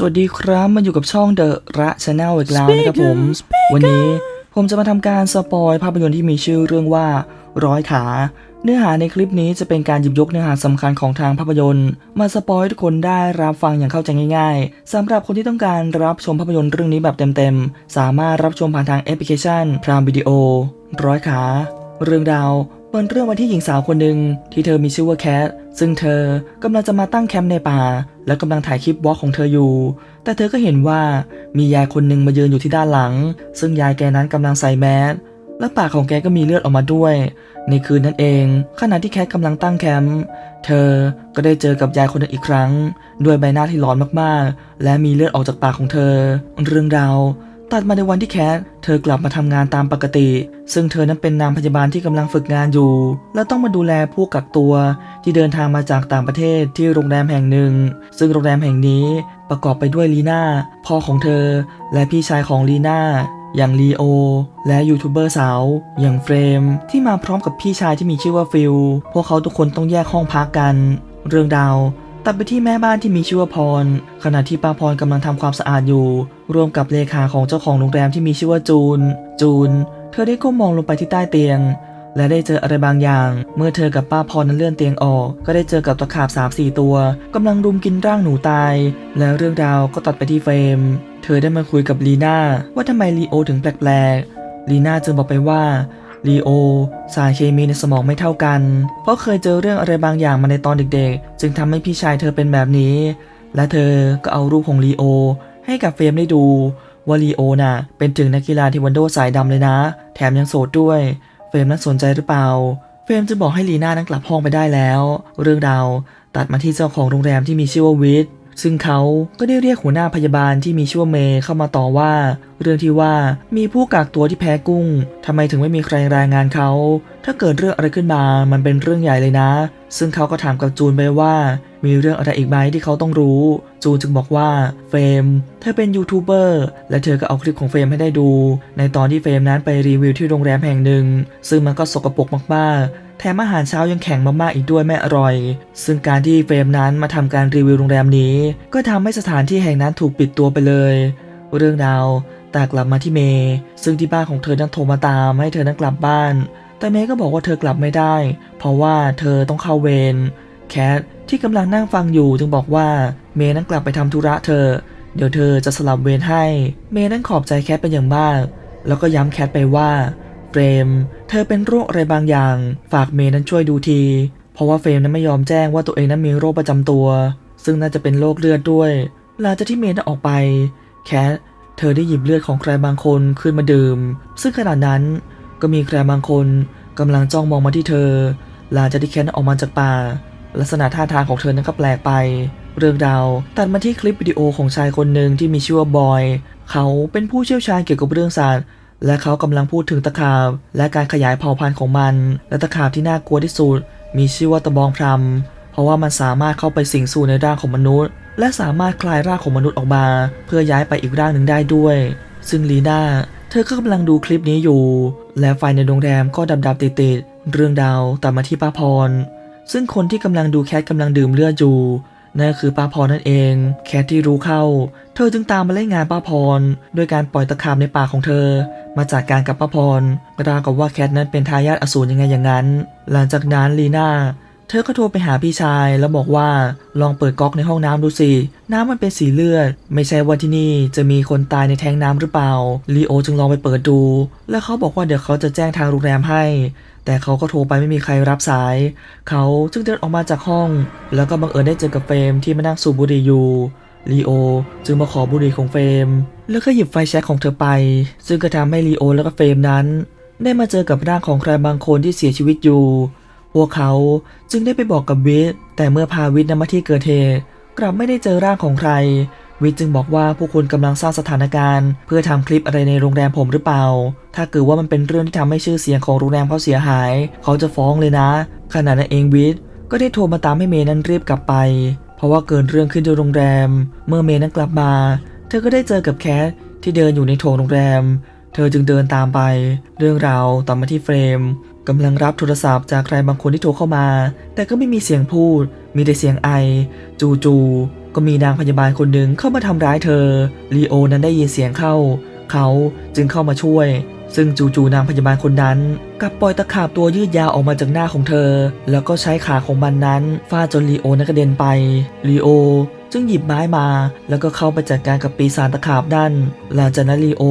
สวัสดีครับ มาอยู่กับช่องเดอะระชาแนลอีกแล้วนะครับผม วันนี้ผมจะมาทำการสปอยภาพยนตร์ที่มีชื่อเรื่องว่าร้อยขา เนื้อหาในคลิปนี้จะเป็นการหยิบยกเนื้อหาสำคัญของทางภาพยนตร์ มาสปอยให้ทุกคนได้รับฟังอย่างเข้าใจง่ายๆสำหรับคนที่ต้องการรับชมภาพยนตร์เรื่องนี้แบบเต็มๆ สามารถรับชมผ่านทางแอปพลิเคชันพรามวิดีโอร้อยขา เรื่องราว เป็นเรื่องมาที่หญิงสาวคนหนึ่งที่เธอมีชื่อว่าแคทซึ่งเธอกำลังจะมาตั้งแคมป์ในป่า และกำลังถ่ายคลิปวอล์กของเธออยู่ แต่เธอก็เห็นว่ามียายคนหนึ่งมายืนอยู่ที่ด้านหลัง ซึ่งยายแกนั้นกำลังใส่แมสและปากของแกก็มีเลือดออกมาด้วย ในคืนนั้นเอง ขณะที่แคทกำลังตั้งแคมป์เธอก็ได้เจอกับยายคนนั้นอีกครั้ง ด้วยใบหน้าที่ร้อนมากๆ และมีเลือดออกจากปากของเธอ เรื่องราว ตัดมาในวันที่แคทเธอกลับมาทำงานตามปกติ ซึ่งเธอนั้นเป็นนางพยาบาลที่กำลังฝึกงานอยู่ และต้องมาดูแลผู้กักตัวที่เดินทางมาจากต่างประเทศที่โรงแรมแห่งหนึ่ง ซึ่งโรงแรมแห่งนี้ประกอบไปด้วยลีน่าพ่อของเธอ และพี่ชายของลีน่าอย่างลีโอ และยูทูบเบอร์สาว อย่างเฟรม ที่มาพร้อมกับพี่ชายที่มีชื่อว่าฟิลพวกเขาทุกคนต้องแยกห้องพักกัน เรื่องราว ตัดไปที่แม่บ้านที่มีชื่อว่าพร ขณะที่ป้าพรกำลังทำความสะอาดอยู่ ร่วมกับเลขาของเจ้าของโรงแรมที่มีชื่อว่าจูน จูน เธอได้ก้มมองลงไปที่ใต้เตียง และได้เจออะไรบางอย่าง เมื่อเธอกับป้าพรนั้นเลื่อนเตียงออก ก็ได้เจอกับตะขาบ3 4ตัวกำลังรุมกินร่างหนูตาย แล้วเรื่องราวก็ตัดไปที่เฟรม เธอได้มาคุยกับลีน่าว่าทำไมลีโอถึงแปลกๆลีน่าจึงบอกไปว่า ลีโอ สารเคมีในสมองไม่เท่ากัน เพราะเคยเจอเรื่องอะไรบางอย่างมาในตอนเด็กๆ จึงทำให้พี่ชายเธอเป็นแบบนี้ และเธอก็เอารูปของลีโอ ให้กับเฟรมได้ดูว่าลีโอน่ะเป็นถึงนักกีฬาเทควันโดสายดำเลยนะ แถมยังโสดด้วย เฟรมนั้นสนใจหรือเปล่า เฟรมจะบอกให้ลีน่านั้นกลับห้องไปได้แล้ว เรื่องราวตัดมาที่เจ้าของโรงแรมที่มีชื่อว่าวิท ซึ่งเขาก็ได้เรียกหัวหน้าพยาบาลที่มีชื่อว่าเมย์เข้ามาต่อว่า เรื่องที่ว่ามีผู้กักตัวที่แพ้กุ้งทำไมถึงไม่มีใครรายงานเขา ถ้าเกิดเรื่องอะไรขึ้นมามันเป็นเรื่องใหญ่เลยนะ ซึ่งเขาก็ถามกับจูนไปว่า มีเรื่องอะไรอีกไหมที่เขาต้องรู้ จูนจึงบอกว่าเฟรมเธอเป็นยูทูบเบอร์และเธอก็เอาคลิปของเฟรมให้ได้ดู ในตอนที่เฟรมนั้นไปรีวิวที่โรงแรมแห่งหนึ่ง ซึ่งมันก็สกปรกมากๆแถมอาหารเช้ายังแข็งมากๆอีกด้วยไม่อร่อย ซึ่งการที่เฟรมนั้นมาทำการรีวิวโรงแรมนี้ ก็ทำให้สถานที่แห่งนั้นถูกปิดตัวไปเลย เรื่องราวแตากลับมาที่เมย์ซึ่งที่บ้านของเธอนั้นโทรมาตามให้เธอนั้นกลับบ้าน แต่เมย์ก็บอกว่าเธอกลับไม่ได้ เพราะว่าเธอต้องเข้าเวรแคท ที่กำลังนั่งฟังอยู่จึงบอกว่าเมย์นั้นกลับไปทำธุระเธอ เดี๋ยวเธอจะสลับเวรให้ เมย์นั้นขอบใจแคทเป็นอย่างมาก แล้วก็ย้ำแคทไปว่าเฟรม เธอเป็นโรคอะไรบางอย่าง ฝากเมย์นั้นช่วยดูที เพราะว่าเฟรมนั้นไม่ยอมแจ้งว่าตัวเองนั้นมีโรคประจำตัว ซึ่งน่าจะเป็นโรคเลือดด้วย หลังจากที่เมย์นั้นออกไป แคท เธอได้หยิบเลือดของใครบางคนขึ้นมาดื่ม ซึ่งขณะนั้นก็มีใครบางคนกำลังจ้องมองมาที่เธอ หลังจากที่แคทนั้นออกมาจากป่า ลักษณะท่าทางของเธอนั้นก็แปลกไป เรื่องราวตัดมาที่คลิปวิดีโอของชายคนหนึ่งที่มีชื่อว่าบอย เขาเป็นผู้เชี่ยวชาญเกี่ยวกับเรื่องสัตว์และเขากำลังพูดถึงตะขาบ และการขยายเผ่าพันธุ์ของมัน และตะขาบที่น่ากลัวที่สุด มีชื่อว่าตะบองพรำเพราะว่ามันสามารถเข้าไปสิงสู่ในร่างของมนุษย์ และสามารถคลายร่างของมนุษย์ออกมา เพื่อย้ายไปอีกร่างหนึ่งได้ด้วย ซึ่งลีน่าเธอก็กำลังดูคลิปนี้อยู่ และไฟในโรงแรมก็ดับดับติดติดๆเรื่องดาวตัดมาที่ป้าพร ซึ่งคนที่กำลังดูแคทกำลังดื่มเลือดอยู่นั่นคือป้าพรนั่นเอง แคทที่รู้เข้า เธอจึงตามมาเล่นงานป้าพรด้วยการปล่อยตะขาบในปากของเธอ มาจัดการกับป้าพรราวกับว่าแคทนั้นเป็นทายาทอสูรยังไงอย่างนั้น หลังจากนั้นลีน่า เธอก็โทรไปหาพี่ชายแล้วบอกว่าลองเปิดก๊อกในห้องน้ำดูสิ น้ำมันเป็นสีเลือด ไม่ใช่ว่าที่นี่จะมีคนตายในแทงน้ำหรือเปล่า ลีโอจึงลองไปเปิดดู แล้วเขาบอกว่าเดี๋ยวเขาจะแจ้งทางโรงแรมให้ แต่เขาก็โทรไปไม่มีใครรับสาย เขาจึงเดินออกมาจากห้อง แล้วก็บังเอิญได้เจอกับเฟรมที่มานั่งสูบบุหรี่อยู่ ลีโอจึงมาขอบุหรี่ของเฟรม แล้วก็หยิบไฟแช็กของเธอไป ซึ่งก็ทำให้ลีโอแล้วก็เฟรมนั้น ได้มาเจอกับร่างของใครบางคนที่เสียชีวิตอยู่ พวกเขาจึงได้ไปบอกกับวิทย์แต่เมื่อพาวิทย์นำมาที่เกิดเหตุกลับไม่ได้เจอร่างของใคร วิทย์จึงบอกว่าผู้คนกำลังสร้างสถานการณ์ เพื่อทำคลิปอะไรในโรงแรมผมหรือเปล่า ถ้าเกิดว่ามันเป็นเรื่องที่ทำให้ชื่อเสียงของโรงแรมเขาเสียหาย เขาจะฟ้องเลยนะ ขณะนั้นเองวิทย์ก็ได้โทรมาตามให้เมย์นั้นรีบกลับไป เพราะว่าเกิดเรื่องขึ้นที่โรงแรม เมื่อเมย์นั้นกลับมา เธอก็ได้เจอกับแคทที่เดินอยู่ในโถงโรงแรม เธอจึงเดินตามไป เรื่องราวต่อมาที่เฟรม กำลังรับโทรศัพท์จากใครบางคนที่โทรเข้ามา แต่ก็ไม่มีเสียงพูด มีแต่เสียงไอ จูจูๆก็มีนางพยาบาลคนหนึ่งเข้ามาทำร้ายเธอ ลีโอนั้นได้ยินเสียงเข้า เขาจึงเข้ามาช่วย ซึ่งจู่ๆนางพยาบาลคนนั้นกับปล่อยตะขาบตัวยืดยาวออกมาจากหน้าของเธอ แล้วก็ใช้ขาของมันนั้นฟาดจนลีโอนั้นกระเด็นไป ลีโอจึงหยิบไม้มา แล้วก็เข้าไปจัดการกับปีศาจตะขาบด้าน หลังจากนั้นลีโอ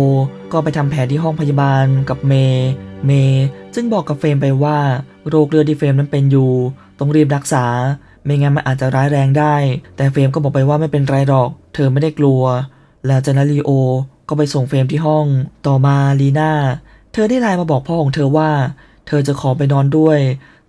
ก็ไปทำแผลที่ห้องพยาบาลกับเมย์ เมย์จึงบอกกับเฟรมไปว่าโรคเลือดที่เฟรมนั้นเป็นอยู่ ต้องรีบรักษา ไม่งั้นมันอาจจะร้ายแรงได้ แต่เฟรมก็บอกไปว่าไม่เป็นไรหรอก เธอไม่ได้กลัว แล้วจากนั้นลีโอก็ไปส่งเฟรมที่ห้อง ต่อมาลีน่า เธอได้ไลน์มาบอกพ่อของเธอว่า เธอจะขอไปนอนด้วย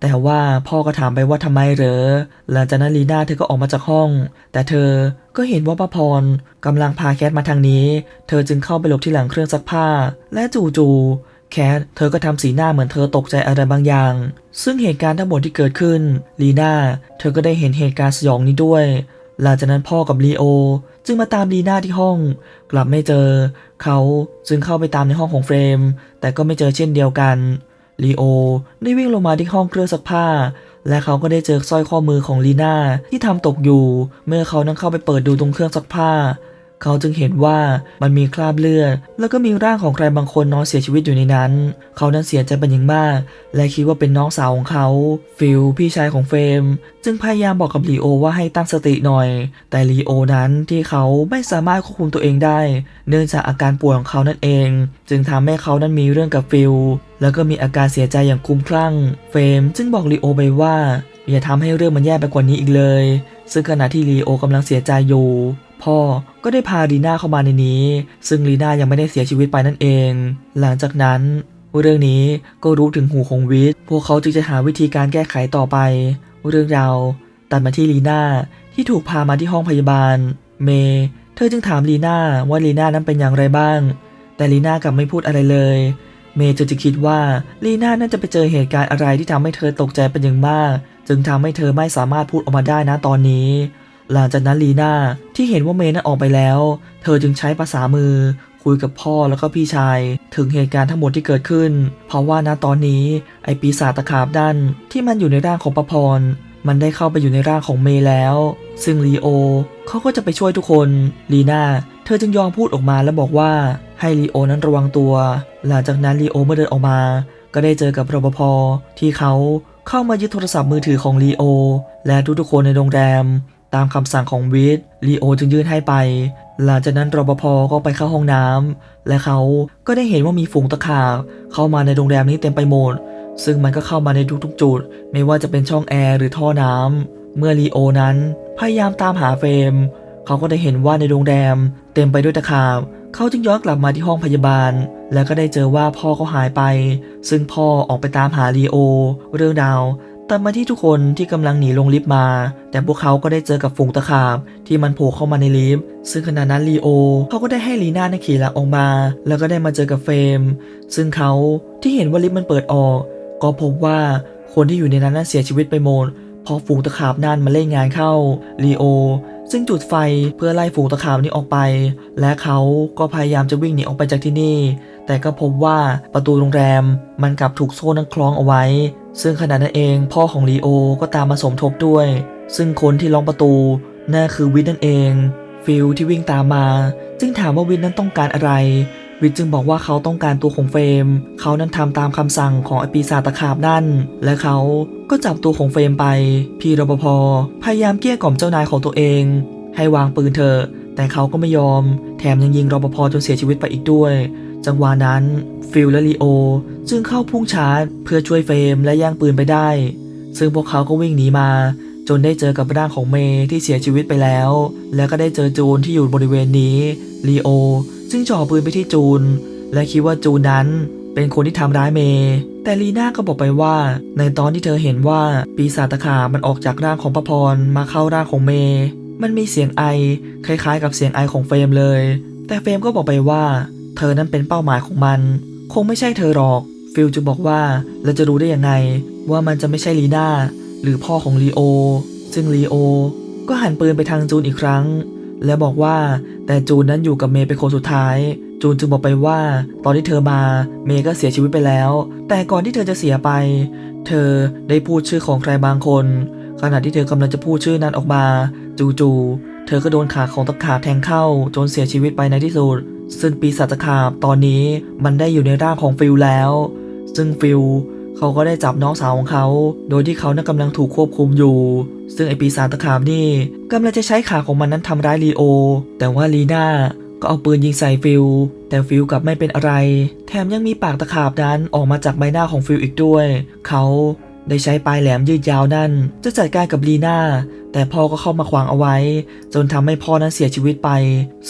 แต่ว่าพ่อก็ถามไปว่าทำไมเหรอหลังจากนั้นลีน่าเธอก็ออกมาจากห้อง แต่เธอก็เห็นว่าป้าพรกำลังพาแคทมาทางนี้ เธอจึงเข้าไปหลบที่หลังเครื่องซักผ้า และจู่ๆ แคทเธอก็ทำสีหน้าเหมือนเธอตกใจอะไรบางอย่าง ซึ่งเหตุการณ์ทั้งหมดที่เกิดขึ้นลีน่าเธอก็ได้เห็นเหตุการณ์สยองนี้ด้วย หลังจากนั้นพ่อกับลีโอ จึงมาตามลีน่าที่ห้อง กลับไม่เจอ เขาจึงเข้าไปตามในห้องของเฟรม แต่ก็ไม่เจอเช่นเดียวกันลีโอได้วิ่งลงมาที่ห้องเครื่องซักผ้า และเขาก็ได้เจอสร้อยข้อมือของลีน่าที่ทำตกอยู่ เมื่อเขานั่งเข้าไปเปิดดูตรงเครื่องซักผ้า เขาจึงเห็นว่ามันมีคราบเลือด แล้วก็มีร่างของใครบางคนนอนเสียชีวิตอยู่ในนั้น เขานั้นเสียใจเป็นอย่างมาก และคิดว่าเป็นน้องสาวของเขา ฟิลพี่ชายของเฟม จึงพยายามบอกกับลีโอว่าให้ตั้งสติหน่อย แต่ลีโอนั้นที่เขาไม่สามารถควบคุมตัวเองได้ เนื่องจากอาการป่วยของเขานั่นเอง จึงทำให้เขานั้นมีเรื่องกับฟิลแล้วก็มีอาการเสียใจอย่างคุ้มคลั่ง เฟมจึงบอกลีโอไปว่าอย่าทำให้เรื่องมันแย่ไปกว่านี้อีกเลย ซึ่งขณะที่ลีโอกำลังเสียใจอยู่ พ่อก็ได้พาลีน่าเข้ามาในนี้ ซึ่งลีน่ายังไม่ได้เสียชีวิตไปนั่นเอง หลังจากนั้น เรื่องนี้ก็รู้ถึงหูของวิทพวกเขาจึงจะหาวิธีการแก้ไขต่อไป เรื่องราวตัดมาที่ลีน่าที่ถูกพามาที่ห้องพยาบาล เมย์เธอจึงถามลีน่าว่าลีน่านั้นเป็นอย่างไรบ้าง แต่ลีน่ากลับไม่พูดอะไรเลย เมย์จึงจะคิดว่าลีน่าน่าจะไปเจอเหตุการณ์อะไรที่ทำให้เธอตกใจเป็นอย่างมาก จึงทำให้เธอไม่สามารถพูดออกมาได้นะตอนนี้ หลังจากนั้นลีน่าที่เห็นว่าเมย์นั้นออกไปแล้ว เธอจึงใช้ภาษามือคุยกับพ่อแล้วก็พี่ชาย ถึงเหตุการณ์ทั้งหมดที่เกิดขึ้น เพราะว่าณตอนนี้ไอปีศาจตะขาบด้านที่มันอยู่ในร่างของประพร มันได้เข้าไปอยู่ในร่างของเมย์แล้ว ซึ่งลีโอเขาก็จะไปช่วยทุกคนลีน่าเธอจึงยอมพูดออกมาแล้วบอกว่าให้ลีโอนั้นระวังตัว หลังจากนั้นลีโอเมื่อเดินออกมา ก็ได้เจอกับรปภที่เขาเข้ามายึดโทรศัพท์มือถือของลีโอและทุกๆคนในโรงแรม ตามคำสั่งของวิทลีโอจึงยื่นให้ไป หลังจากนั้นรปภก็ไปเข้าห้องน้ำและเขาก็ได้เห็นว่ามีฝูงตะขาบเข้ามาในโรงแรมนี้เต็มไปหมด ซึ่งมันก็เข้ามาในทุกๆ จุด ไม่ว่าจะเป็นช่องแอร์หรือท่อน้ำเมื่อลีโอนั้นพยายามตามหาเฟรมเขาก็ได้เห็นว่าในโรงแรม เต็มไปด้วยตะขาบเขาจึงย้อนกลับมาที่ห้องพยาบาล แล้วก็ได้เจอว่าพ่อเขาหายไป ซึ่งพ่อออกไปตามหาลีโอ เรื่องราว ตัดมาที่ทุกคนที่กำลังหนีลงลิฟต์มา แต่พวกเขาก็ได้เจอกับฝูงตะขาบที่มันโผล่เข้ามาในลิฟต์ ซึ่งขณะนั้นลีโอเขาก็ได้ให้ลีน่าในขี่หลังออกมา แล้วก็ได้มาเจอกับเฟรม ซึ่งเขาที่เห็นว่าลิฟต์มันเปิดออก ก็พบว่าคนที่อยู่ในนั้นนั้นเสียชีวิตไปหมดพอฝูงตะขาบนั่นมาเล่นงานเข้าลีโอซึ่งจุดไฟเพื่อไล่ฝูงตะขาบนี้ออกไป และเขาก็พยายามจะวิ่งหนีออกไปจากที่นี่ แต่ก็พบว่าประตูโรงแรมมันกลับถูกโซ่นั้นคล้องเอาไว้ ซึ่งขณะนั้นเองพ่อของลีโอก็ตามมาสมทบด้วย ซึ่งคนที่ล็อกประตูนั่นคือวิทนั่นเอง ฟิลที่วิ่งตามมา จึงถามว่าวิทนั้นต้องการอะไร วิทจึงบอกว่าเขาต้องการตัวของเฟรม เขานั้นทำตามคำสั่งของไอปีศาจตะขาบนั่น และเขาก็จับตัวของเฟรมไป พี่รปภพยายามเกลี้ยกล่อมเจ้านายของตัวเอง ให้วางปืนเถอะแต่เขาก็ไม่ยอม แถมยังยิงรปภจนเสียชีวิตไปอีกด้วย จังหวะนั้น ฟิลและลีโอจึงเข้าพุ่งชาร์จ เพื่อช่วยเฟรมและแย่งปืนไปได้ ซึ่งพวกเขาก็วิ่งหนีมา จนได้เจอกับร่างของเมย์ที่เสียชีวิตไปแล้ว แล้วก็ได้เจอจูนที่อยู่บริเวณนี้ลีโอจึงจ่อปืนไปที่จูน และคิดว่าจูนนั้นเป็นคนที่ทำร้ายเมย์แต่ลีน่าก็บอกไปว่า ในตอนที่เธอเห็นว่าปีศาจตะขาบมันออกจากร่างของพระพรมาเข้าร่างของเมย์มันมีเสียงไอคล้ายๆ กับเสียงไอของเฟรมเลย แต่เฟรมก็บอกไปว่า เธอนั้นเป็นเป้าหมายของมัน คงไม่ใช่เธอหรอก ฟิลจึงบอกว่าเราจะรู้ได้ยังไง ว่ามันจะไม่ใช่ลีน่าหรือพ่อของลีโอ ซึ่งลีโอ ก็หันปืนไปทางจูนอีกครั้ง และบอกว่าแต่จูนนั้นอยู่กับเมย์เป็นคนสุดท้าย จูนจึงบอกไปว่า ตอนที่เธอมาเมย์ก็เสียชีวิตไปแล้ว แต่ก่อนที่เธอจะเสียไป เธอได้พูดชื่อของใครบางคน ขณะที่เธอกำลังจะพูดชื่อนั้นออกมา จู่ๆเธอก็โดนขาของตะขาบแทงเข้าจนเสียชีวิตไปในที่สุด ซึ่งปีศาจตะขาบตอนนี้มันได้อยู่ในร่างของฟิลแล้ว ซึ่งฟิลเขาก็ได้จับน้องสาวของเขา โดยที่เขานั้นกำลังถูกควบคุมอยู่ ซึ่งไอปีศาจตะขาบนี่กำลังจะใช้ขาของมันนั้นทำร้ายลีโอ แต่ว่าลีน่าก็เอาปืนยิงใส่ฟิล แต่ฟิลกลับไม่เป็นอะไร แถมยังมีปากตะขาบนั้นออกมาจากใบหน้าของฟิลอีกด้วย เขา ได้ใช้ปลายแหลมยืดยาวนั่น จะจัดการกับลีน่า แต่พ่อก็เข้ามาขวางเอาไว้ จนทำให้พ่อนั้นเสียชีวิตไป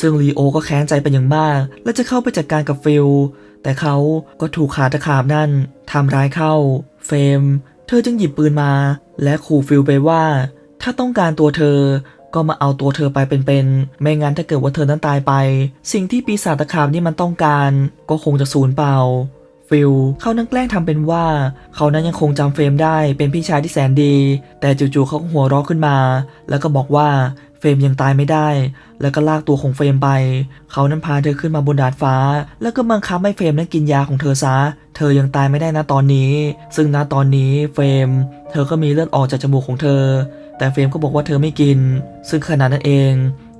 ซึ่งลีโอก็แค้นใจเป็นอย่างมาก และจะเข้าไปจัดการกับฟิล แต่เขาก็ถูกขาตะขาบนั่นทำร้ายเข้า เฟม เธอจึงหยิบปืนมา และขู่ฟิลไปว่า ถ้าต้องการตัวเธอก็มาเอาตัวเธอไปเป็นๆ ไม่งั้นถ้าเกิดว่าเธอนั้นตายไป สิ่งที่ปีศาจตะขาบนี่มันต้องการ ก็คงจะสูญเปล่า ฟิลเขานั้นแกล้งทำเป็นว่า เขานั้นยังคงจำเฟรมได้เป็นพี่ชายที่แสนดี แต่จู่ๆเขาก็หัวเราะขึ้นมา แล้วก็บอกว่าเฟรมยังตายไม่ได้ แล้วก็ลากตัวของเฟรมไป เขานั้นพาเธอขึ้นมาบนดาดฟ้า แล้วก็บังคับให้เฟรมนั้นกินยาของเธอซะ เธอยังตายไม่ได้นะตอนนี้ ซึ่งณตอนนี้เฟรม เธอก็มีเลือดออกจากจมูกของเธอ แต่เฟรมก็บอกว่าเธอไม่กิน ซึ่งขณะนั้นเอง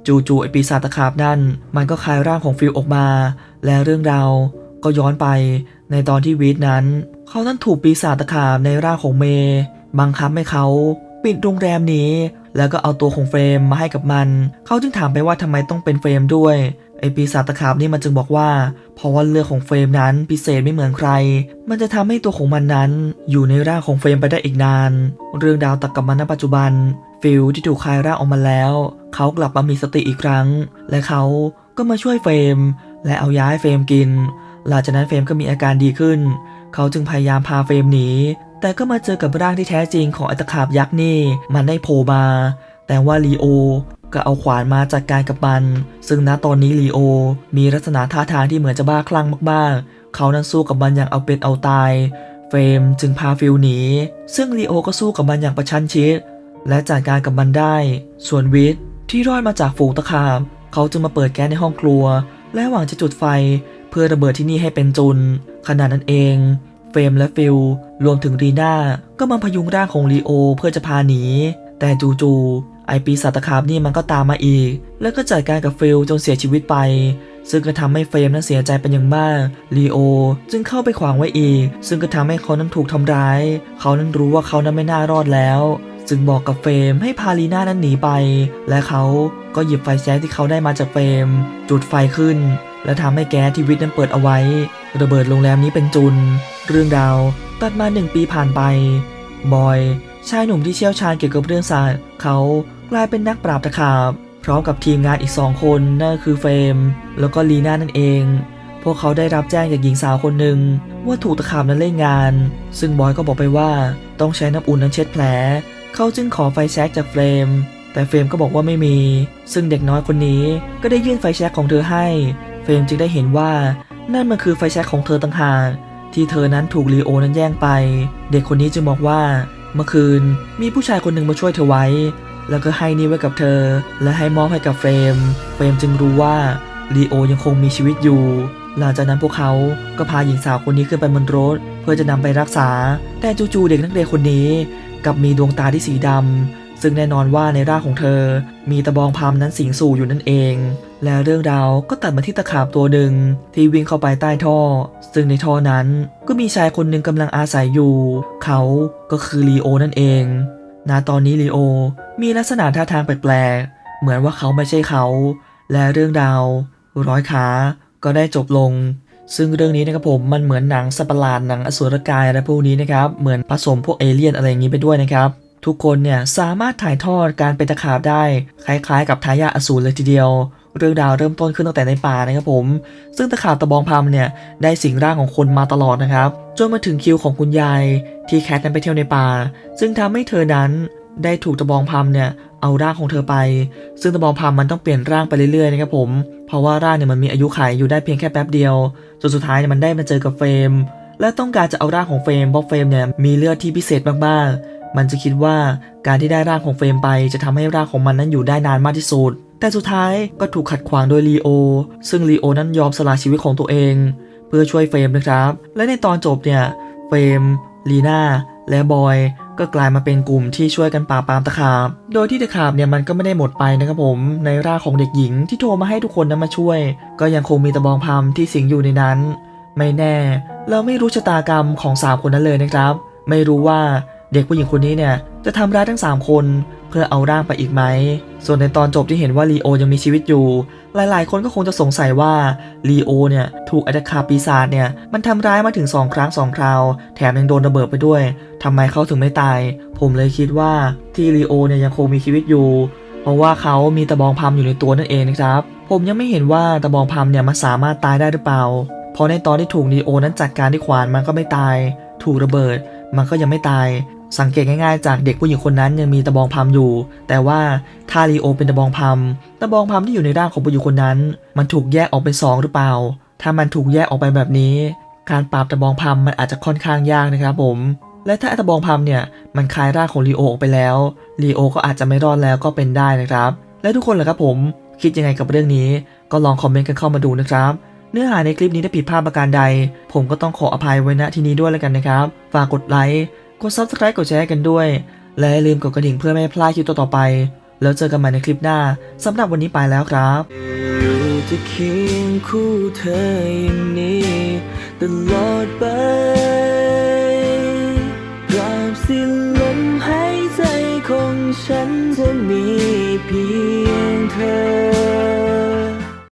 จู่ๆไอปีศาจตะขาบนั่น มันก็คลายร่างของฟิลออกมา และเรื่องราวก็ย้อนไป ในตอนที่วีดนั้น เขานั้นถูกปีศาจตะขาบในร่างของเมย์บังคับให้เขาปิดโรงแรมนี้ แล้วก็เอาตัวของเฟรมมาให้กับมัน เขาจึงถามไปว่าทำไมต้องเป็นเฟรมด้วยไอปีศาจตะขาบนี่มันจึงบอกว่า เพราะว่าเลือดของเฟรมนั้นพิเศษไม่เหมือนใคร มันจะทำให้ตัวของมันนั้น อยู่ในร่างของเฟรมไปได้อีกนาน เรื่องราวตักกับมันณปัจจุบัน ฟิลที่ถูกคลายร่างออกมาแล้ว เขากลับมามีสติอีกครั้ง และเขาก็มาช่วยเฟรมและเอาย้าให้เฟรมกิน หลังจากนั้นเฟรมก็มีอาการดีขึ้น เขาจึงพยายามพาเฟรมหนี แต่ก็มาเจอกับร่างที่แท้จริงของไอตะขาบยักษ์นี่ มันได้โผล่มา แต่ว่าลีโอก็เอาขวานมาจัดการกับมัน ซึ่งณตอนนี้ลีโอ มีลักษณะท่าทางที่เหมือนจะบ้าคลั่งมากๆ เขานั้นสู้กับมันอย่างเอาเป็นเอาตาย เฟรมจึงพาฟิลหนี ซึ่งลีโอก็สู้กับมันอย่างประชันชิด และจัดการกับมันได้ ส่วนวิทที่รอดมาจากฝูงตะขาบ เขาจึงมาเปิดแก๊สในห้องครัว และหวังจะจุดไฟ เพื่อระเบิดที่นี่ให้เป็นจุน ขณะนั้นเอง เฟรมและฟิลรวมถึงรีน่าก็มาพยุงร่างของลีโอเพื่อจะพาหนี แต่จู่ๆไอปีศาจตะขาบนี่มันก็ตามมาอีก แล้วก็จัดการกับฟิลจนเสียชีวิตไป ซึ่งก็ทำให้เฟรมนั้นเสียใจเป็นอย่างมากลีโอจึงเข้าไปขวางไว้อีก ซึ่งก็ทำให้เขานั้นถูกทำร้าย เขานั้นรู้ว่าเขานั้นไม่น่ารอดแล้วจึงบอกกับเฟรมให้พาลีน่านั้นหนีไป และเขาก็หยิบไฟแช็กที่เขาได้มาจากเฟรม จุดไฟขึ้น และทำให้แก๊สที่วิทย์นั้นเปิดเอาไว้ ระเบิดโรงแรมนี้เป็นจุน เรื่องราวตัดมาหนึ่งปีผ่านไป บอย ชายหนุ่มที่เชี่ยวชาญเกี่ยวกับเรื่องศาสตร์เขากลายเป็นนักปราบตะขาบ พร้อมกับทีมงานอีกสองคนนั่นคือเฟรม แล้วก็ลีน่านั่นเอง พวกเขาได้รับแจ้งจากหญิงสาวคนหนึ่งว่าถูกตะขาบนั้นเล่นงาน ซึ่งบอยก็บอกไปว่าต้องใช้น้ำอุ่นนั้นเช็ดแผล เขาจึงขอไฟแช็กจากเฟรม แต่เฟรมก็บอกว่าไม่มี ซึ่งเด็กน้อยคนนี้ก็ได้ยื่นไฟแช็กของเธอให้ รมจึงได้เห็นว่านั่นมันคือไฟแช็กของเธอต่างหากที่เธอนั้นถูกลีโอนั้นแย่งไป เด็กคนนี้จึงบอกว่า เมื่อคืนมีผู้ชายคนหนึ่งมาช่วยเธอไว้ แล้วก็ให้นี่ไว้กับเธอ และให้มอบให้กับเฟรม เฟรมจึงรู้ว่าลีโอยังคงมีชีวิตอยู่ หลังจากนั้นพวกเขาก็พาหญิงสาวคนนี้ขึ้นไปบนรถ เพื่อจะนำไปรักษา แต่จู่ๆเด็กนักเรียนคนนี้กับมีดวงตาที่สีดำ ซึ่งแน่นอนว่าในร่างของเธอ มีตะบองพามนั้นสิงสู่อยู่นั่นเอง และเรื่องราวก็ตัดมาที่ตะขาบตัวหนึ่งที่วิ่งเข้าไปใต้ท่อ ซึ่งในท่อนั้นก็มีชายคนหนึ่งกำลังอาศัยอยู่ เขาก็คือลีโอนั่นเอง ณ ตอนนี้ลีโอมีลักษณะท่าทางแปลกๆ เหมือนว่าเขาไม่ใช่เขา และเรื่องราวร้อยขาก็ได้จบลงซึ่งเรื่องนี้นะครับผมมันเหมือนหนังสัตว์ปหลาดหนังอสุรกายอะไรพวกนี้นะครับ เหมือนผสมพวกเอเลี่ยนอะไรอย่างนี้ไปด้วยนะครับ ทุกคนเนี่ยสามารถถ่ายทอดการเป็นตะขาบได้ คล้ายๆ กับทายาอสูรเลยทีเดียว เรื่องราวเริ่มต้นขึ้นตั้งแต่ในป่านะครับผม ซึ่งตะขาบตะบองพามเนี่ยได้สิงร่างของคนมาตลอดนะครับ จนมาถึงคิวของคุณยาย ที่แคทนั้นไปเที่ยวในป่า ซึ่งทำให้เธอนั้นได้ถูกตะบองพามเนี่ยเอาร่างของเธอไป ซึ่งตะบองพามมันต้องเปลี่ยนร่างไปเรื่อยๆนะครับผม เพราะว่าร่างเนี่ยมันมีอายุขัยอยู่ได้เพียงแค่แป๊บเดียว จนสุดท้ายเนี่ยมันได้มาเจอกับเฟรมและต้องการจะเอาร่างของเฟรมเพราะเฟรมเนี่ยมีเลือดที่พิเศษมากๆ มันจะคิดว่าการที่ได้ร่างของเฟรมไปจะทำให้ร่างของมันนั้นอยู่ได้นานมากที่สุด แต่สุดท้ายก็ถูกขัดขวางโดยลีโอ ซึ่งลีโอนั้นยอมสละชีวิตของตัวเอง เพื่อช่วยเฟรมนะครับ และในตอนจบเนี่ย เฟรม ลีน่า และบอยก็กลายมาเป็นกลุ่มที่ช่วยกันปราบปรามตะขาบ โดยที่ตะขาบเนี่ยมันก็ไม่ได้หมดไปนะครับผม ในร่างของเด็กหญิงที่โทรมาให้ทุกคนนั้นมาช่วย ก็ยังคงมีตะบองพรมที่สิงอยู่ในนั้น ไม่แน่ เราไม่รู้ชะตากรรมของสามคนนั้นเลยนะครับ ไม่รู้ว่า เด็กผู้หญิงคนนี้เนี่ยจะทำร้ายทั้ง 3 คนเพื่อเอาร่างไปอีกไหม ส่วนในตอนจบที่เห็นว่าลีโอยังมีชีวิตอยู่ หลายๆ คนก็คงจะสงสัยว่าลีโอเนี่ยถูกอัตคาปีศาจเนี่ยมันทำร้ายมาถึง 2 ครั้ง 2 คราว แถมยังโดนระเบิดไปด้วยทำไมเขาถึงไม่ตาย ผมเลยคิดว่าที่ลีโอเนี่ยยังคงมีชีวิตอยู่ เพราะว่าเขามีตะบองพัมอยู่ในตัวนั่นเองนะครับ ผมยังไม่เห็นว่าตะบองพัมเนี่ยมันสามารถตายได้หรือเปล่า เพราะในตอนที่ถูกลีโอนั้นจัดการที่ขวานมันก็ไม่ตาย ถูกระเบิดมันก็ยังไม่ตาย สังเกตง่ายๆ จากเด็กผู้หญิงคนนั้นยังมีตะบองพัมอยู่ แต่ว่าถ้าลีโอเป็นตะบองพัมตะบองพัมที่อยู่ในร่างของผู้หญิงคนนั้น มันถูกแยกออกเป็นสองหรือเปล่า ถ้ามันถูกแยกออกไปแบบนี้ การปราบตะบองพัมมันอาจจะค่อนข้างยากนะครับผม และถ้าตะบองพัมเนี่ยมันคลายร่างของลีโอออกไปแล้วลีโอก็อาจจะไม่รอดแล้วก็เป็นได้นะครับ และทุกคนเล่ะครับผม คิดยังไงกับเรื่องนี้ ก็ลองคอมเมนต์กันเข้ามาดูนะครับเนื้อหาในคลิปนี้ถ้าผิดพลาดประการใด ผมก็ต้องขออภัยไว้ณที่นี้ด้วยแล้วกันนะครับ ฝากกดไลค์ กด subscribe กดแชร์กันด้วย และอย่าลืมกดกระดิ่งเพื่อไม่ให้พลาดคลิปต่อๆไป แล้วเจอกันใหม่ในคลิปหน้าสำหรับวันนี้ไปแล้วครับอยู่จะเคียงคู่เธออย่างนี้ตลอดไปตราบสิ้นลมหายใจของฉันจะมีเพียงเธอ